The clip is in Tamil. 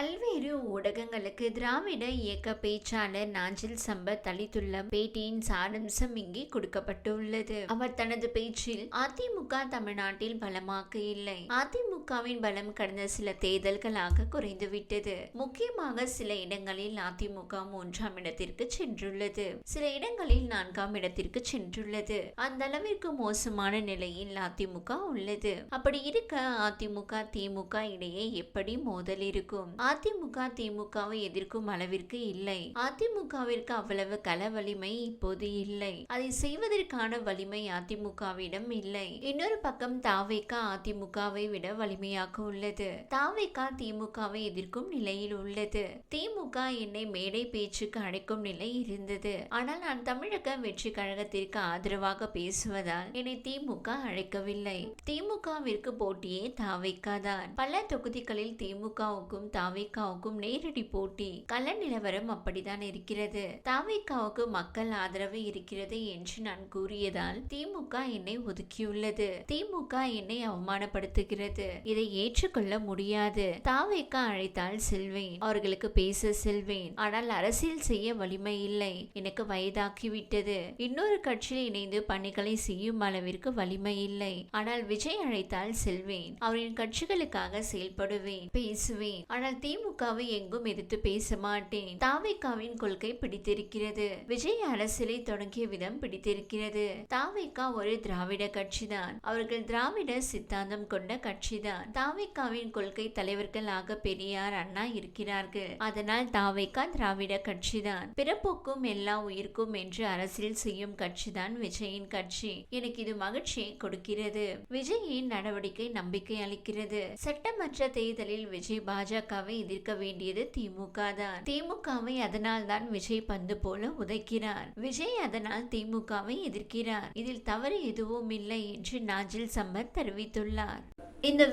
பல்வேறு ஊடகங்களுக்கு திராவிட இயக்க பேச்சாளர் நாஞ்சில் சம்பத் அளித்துள்ள பேட்டியின் சாரம்சம் இங்கே கொடுக்கப்பட்டுள்ளது. அவர் தனது பேச்சில் அதிமுக தமிழ்நாட்டில் பலமாக இல்லை அதிமுகவின் பலம் கடந்த சில தேர்தல்களாக குறைந்துவிட்டது. முக்கியமாக சில இடங்களில் அதிமுக மூன்றாம் இடத்திற்கு சென்றுள்ளது. சில இடங்களில் நான்காம் இடத்திற்கு சென்றுள்ளது. அந்த அளவிற்கு மோசமான நிலையில் அதிமுக உள்ளது. அப்படி இருக்க அதிமுக திமுக இடையே எப்படி மோதல் இருக்கும்? அதிமுக திமுகவை எதிர்க்கும் அளவிற்கு இல்லை. அதிமுகவிற்கு அவ்வளவு கல வலிமை இப்போது இல்லை. அதை செய்வதற்கான வலிமை அதிமுகவிடம் இல்லை. இன்னொரு பக்கம் தாவேக்கா அதிமுகவை விட வலிமை வலிமையாக உள்ளது. தாவேக்கா திமுகவை எதிர்க்கும் நிலையில் உள்ளது. திமுக என்னை மேடை பேச்சுக்கு அழைக்கும் நிலை இருந்தது. ஆனால் நான் தமிழக வெற்றி கழகத்திற்கு ஆதரவாக பேசுவதால் என்னை திமுக அழைக்கவில்லை. திமுகவிற்கு போட்டியே தாவேக்கா தான். பல தொகுதிகளில் திமுகவுக்கும் தாவேக்காவுக்கும் நேரடி போட்டி கள நிலவரம் அப்படித்தான் இருக்கிறது. தாவேக்காவுக்கு மக்கள் ஆதரவு இருக்கிறது என்று நான் கூறியதால் திமுக என்னை ஒதுக்கியுள்ளது. திமுக என்னை அவமானப்படுத்துகிறது. இதை ஏற்றுக்கொள்ள முடியாது. தாவேக்கா அழைத்தால் செல்வேன். அவர்களுக்கு பேச செல்வேன். ஆனால் அரசியல் செய்ய வலிமை இல்லை. எனக்கு வயதாக்கிவிட்டது இன்னொரு கட்சியில் இணைந்து பணிகளை செய்யும் அளவிற்கு வலிமை இல்லை. ஆனால் விஜய் அழைத்தால் செல்வேன். அவரின் கட்சிகளுக்காக செயல்படுவேன் பேசுவேன். ஆனால் திமுகவை எங்கும் எதிர்த்து பேச மாட்டேன். தாவேக்காவின் கொள்கை பிடித்திருக்கிறது. விஜய் அரசியலை தொடங்கிய விதம் பிடித்திருக்கிறது. தாவேக்கா ஒரு திராவிட கட்சிதான். அவர்கள் திராவிட சித்தாந்தம் கொண்ட கட்சிதான். தாவேக்காவின் கொள்கை தலைவர்களாக பெரியார் அண்ணா இருக்கிறார்கள். அதனால் தாவேக்கா திராவிட கட்சிதான். பிறப்புக்கும் எல்லா உயிர்க்கும் என்று அரசியல் செய்யும் கட்சிதான் விஜயின் கட்சி. எனக்கு இது மகிழ்ச்சியை கொடுக்கிறது. விஜயின் நடவடிக்கை நம்பிக்கை அளிக்கிறது. சட்டமன்ற தேர்தலில் விஜய் பாஜகவை எதிர்க்க வேண்டியது திமுக தான் திமுகவை அதனால் தான் விஜய் பந்து போல உதைக்கிறார். விஜய் அதனால் திமுகவை எதிர்க்கிறார். இதில் தவறு எதுவும் இல்லை என்று நாஜில் சம்பத் தெரிவித்துள்ளார். இந்த